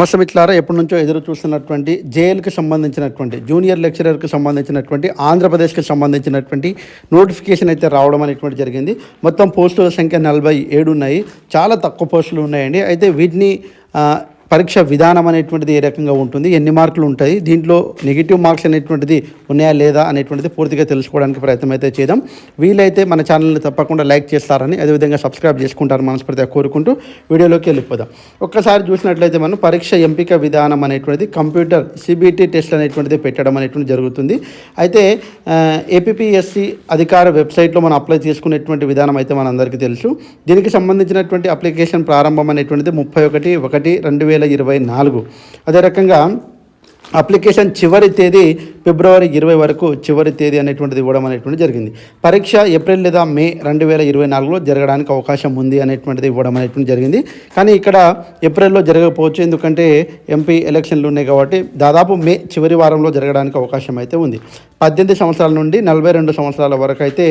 నమస్తే మిత్రులారా ఎప్పటి నుంచో ఎదురు చూస్తున్నటువంటి జేఎల్కి సంబంధించినటువంటి జూనియర్ లెక్చరర్కి సంబంధించినటువంటి ఆంధ్రప్రదేశ్కి సంబంధించినటువంటి నోటిఫికేషన్ అయితే రావడం అనేటువంటి జరిగింది. మొత్తం పోస్టుల సంఖ్య నలభై ఏడు ఉన్నాయి చాలా తక్కువ పోస్టులు ఉన్నాయండి. అయితే వీటిని పరీక్ష విధానం అనేటువంటిది ఏ రకంగా ఉంటుంది ఎన్ని మార్కులు ఉంటాయి దీంట్లో నెగిటివ్ మార్క్స్ అనేటువంటిది ఉన్నాయా లేదా అనేటువంటిది పూర్తిగా తెలుసుకోవడానికి ప్రయత్నం అయితే చేద్దాం. వీలైతే మన ఛానల్ని తప్పకుండా లైక్ చేస్తారని అదేవిధంగా సబ్స్క్రైబ్ చేసుకుంటారని మనస్ఫూర్తిగా కోరుకుంటూ వీడియోలోకి వెళ్ళిపోదాం. ఒక్కసారి చూసినట్లయితే మనం పరీక్ష ఎంపిక విధానం అనేటువంటిది కంప్యూటర్ సిబిటి టెస్ట్ అనేటువంటిది పెట్టడం అనేటువంటి జరుగుతుంది. అయితే ఏపీఎస్సి అధికార వెబ్సైట్లో మనం అప్లై చేసుకునేటువంటి విధానం అయితే మనందరికీ తెలుసు. దీనికి సంబంధించినటువంటి అప్లికేషన్ ప్రారంభం అనేటువంటిది ముప్పై ఒకటి ఒకటి రెండు వేల ఇరవై నాలుగు. అదే రకంగా అప్లికేషన్ చివరి తేదీ ఫిబ్రవరి ఇరవై వరకు చివరి తేదీ అనేటువంటిది ఇవ్వడం అనేటువంటిది జరిగింది. పరీక్ష ఏప్రిల్ లేదా మే రెండు వేల ఇరవై నాలుగులో జరగడానికి అవకాశం ఉంది అనేటువంటిది ఇవ్వడం అనేటువంటి జరిగింది. కానీ ఇక్కడ ఏప్రిల్లో జరగకపోవచ్చు. ఎందుకంటే ఎంపీ ఎలక్షన్లు ఉన్నాయి కాబట్టి దాదాపు మే చివరి వారంలో జరగడానికి అవకాశం అయితే ఉంది. పద్దెనిమిది సంవత్సరాల నుండి నలభై రెండు సంవత్సరాల వరకు అయితే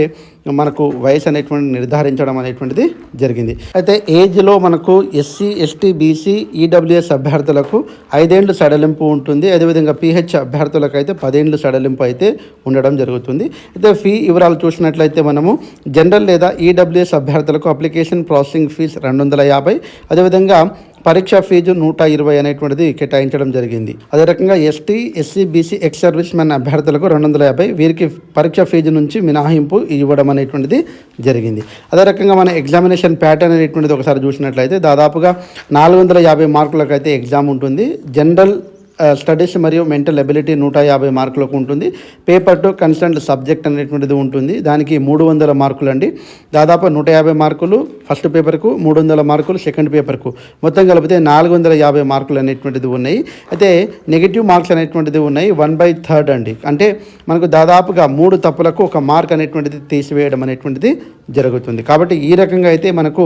మనకు వయసు అనేటువంటి నిర్ధారించడం అనేటువంటిది జరిగింది. అయితే ఏజ్లో మనకు ఎస్సీ ఎస్టీ బీసీ ఈడబ్ల్యూఎస్ అభ్యర్థులకు ఐదేండ్లు సడలింపు ఉంటుంది. అదేవిధంగా పిహెచ్ అభ్యర్థులకు అయితే పదేండ్లు సడలింపు అయితే ఉండడం జరుగుతుంది. అయితే ఫీ వివరాలు చూసినట్లయితే మనము జనరల్ లేదా ఈడబ్ల్యూఎస్ అభ్యర్థులకు అప్లికేషన్ ప్రాసెసింగ్ ఫీజు రెండు వందల యాభై అదేవిధంగా పరీక్ష ఫీజు నూట ఇరవై అనేటువంటిది కేటాయించడం జరిగింది. అదే రకంగా ST SC BC ex service men అభ్యర్థులకు రెండు వందల యాభై వీరికి పరీక్ష ఫీజు నుంచి మినహాయింపు ఇవ్వడం అనేటువంటిది జరిగింది. అదే రకంగా మన ఎగ్జామినేషన్ ప్యాటర్న్ అనేటువంటిది ఒకసారి చూసినట్లయితే దాదాపుగా నాలుగు వందల యాభై మార్కులకు అయితే ఎగ్జామ్ ఉంటుంది. జనరల్ స్టడీస్ మరియు మెంటల్ ఎబిలిటీ నూట యాభై మార్కులకు ఉంటుంది. పేపర్ టు కన్సల్ట్ సబ్జెక్ట్ అనేటువంటిది ఉంటుంది. దానికి మూడు వందల మార్కులు అండి దాదాపు నూట యాభై మార్కులు ఫస్ట్ పేపర్కు మూడు వందల మార్కులు సెకండ్ పేపర్కు మొత్తం కలిపితే నాలుగు వందల యాభై మార్కులు అనేటువంటిది ఉన్నాయి. అయితే నెగిటివ్ మార్క్స్ అనేటువంటిది ఉన్నాయి. వన్ బై థర్డ్ అండి. అంటే మనకు దాదాపుగా మూడు తప్పులకు ఒక మార్క్ అనేటువంటిది తీసివేయడం అనేటువంటిది జరుగుతుంది. కాబట్టి ఈ రకంగా అయితే మనకు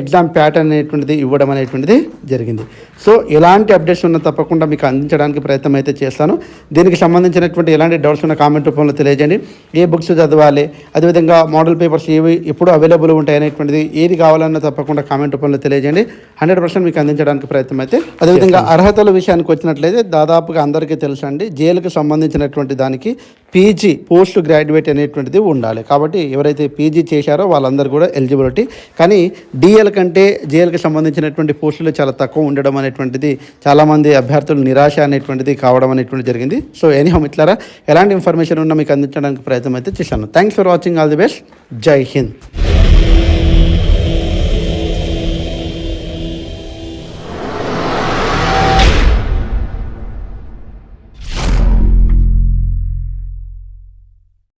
ఎగ్జామ్ ప్యాటర్న్ అనేటువంటిది ఇవ్వడం అనేటువంటిది జరిగింది. సో ఎలాంటి అప్డేట్స్ ఉన్నా తప్పకుండా మీకు అందించడానికి ప్రయత్నం అయితే చేస్తాను. దీనికి సంబంధించినటువంటి ఎలాంటి డౌట్స్ ఉన్న కామెంట్ రూపంలో తెలియజేయండి. ఏ బుక్స్ చదవాలి అదేవిధంగా మోడల్ పేపర్స్ ఏవి ఎప్పుడు అవైలబుల్ ఉంటాయి అనేటువంటిది ఏది కావాలన్నా తప్పకుండా కామెంట్ రూపంలో తెలియజేయండి. హండ్రెడ్ పర్సెంట్ మీకు అందించడానికి ప్రయత్నం అయితే. అదేవిధంగా అర్హతల విషయానికి వచ్చినట్లయితే దాదాపుగా అందరికీ తెలుసు అండి జైలుకి సంబంధించినటువంటి దానికి పీజీ పోస్ట్ గ్రాడ్యుయేట్ అనేటువంటిది ఉండాలి. కాబట్టి ఎవరైతే పీజీ చేశారో వాళ్ళందరూ కూడా ఎలిజిబిలిటీ. కానీ డిఎల్ కంటే జేఎల్కి సంబంధించినటువంటి పోస్టులు చాలా తక్కువ ఉండడం అనేటువంటిది చాలామంది అభ్యర్థులు నిరాశ అనేటువంటిది కావడం అనేటువంటి జరిగింది. సో ఎనీహో మిట్లారా ఎలాంటి ఇన్ఫర్మేషన్ ఉన్నా మీకు అందించడానికి ప్రయత్నం అయితే చేశాను. Thanks for watching all the best Jai Hind